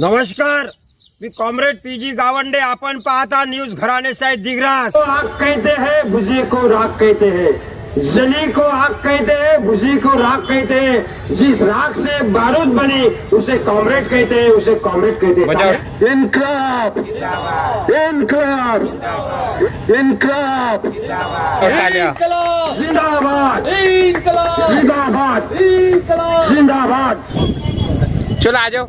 नमस्कार मी comrade P G Gawande आपण पाहता न्यूज़ घराणे साहेब दिग्रास. आग कहते हैं भुजी को राख कहते हैं। जली को आग कहते हैं भुजी को राख कहते हैं। जिस राख से बारूद बनी उसे कॉमरेड कहते हैं उसे कॉम्रेड कहते हैं। इनकलाब इनकलाब इनकलाब। जिंदाबाद। जिंदाबाद। जिंदाबाद। चलो आ जाओ।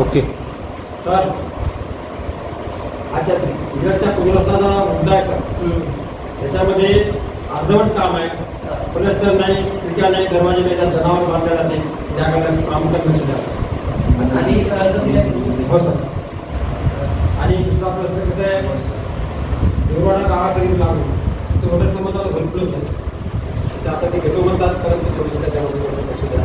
ओके. सर अच्छा इकडच्या पूर्वस्ताचा मुद्दा आहे सर त्याच्यामध्ये अर्धवट काम आहे. प्लस्टर नाही खिडक्या नाही दरवाजे नाही जनावर बांधले जाते त्याकडे प्रामुख्याने लक्ष द्या आणि अर्ज दिला हो सर. आणि दुसरा प्रश्न कसा आहे? देववाडा गावासाठी लागू ते संबंधाला भरपूरच नाही सर. ते आता ते घेतो म्हणतात परंतु त्याच्यामध्ये लक्ष द्या.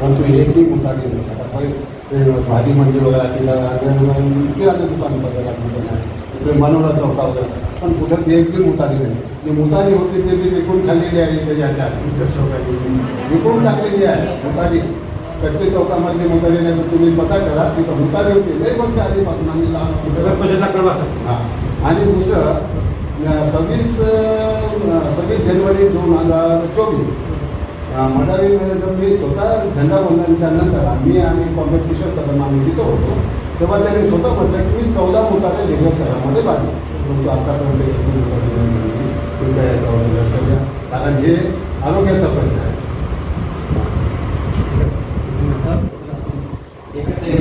परंतु एकही आता पहिले ते भाजी मंडी वगैरे तिला किराणा दुकान वगैरे इकडे मनोरा चौका वगैरे पण कुठं एक बी मुतारी नाही जी मुतारी होती ते बी विकून खाल्लेली आहे त्याच्या विकून टाकलेली आहे. मुतारी. कच्चे चौकामधली मुतारी नाही तर तुम्ही पता करा. तिथं मुतारी होती. लई वर्ष आधीपासून आम्ही लहान होतो. हा. आणि दुसरं सव्वीस सव्वीस जानेवारी दोन हजार चोवीस. मदारी मी स्वतः झेंडा वंदनच्या नंतर आम्ही आणि कॉम्रेड किशोर कदम आम्ही लिहितो होतो. तेव्हा त्यांनी स्वतः म्हटलं की मी चौदा फुटाचे लेगर सरामध्ये बांधले परंतु आतापर्यंत एक कृपया लक्ष द्या. कारण हे आरोग्याचा प्रश्न आहे.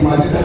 माझे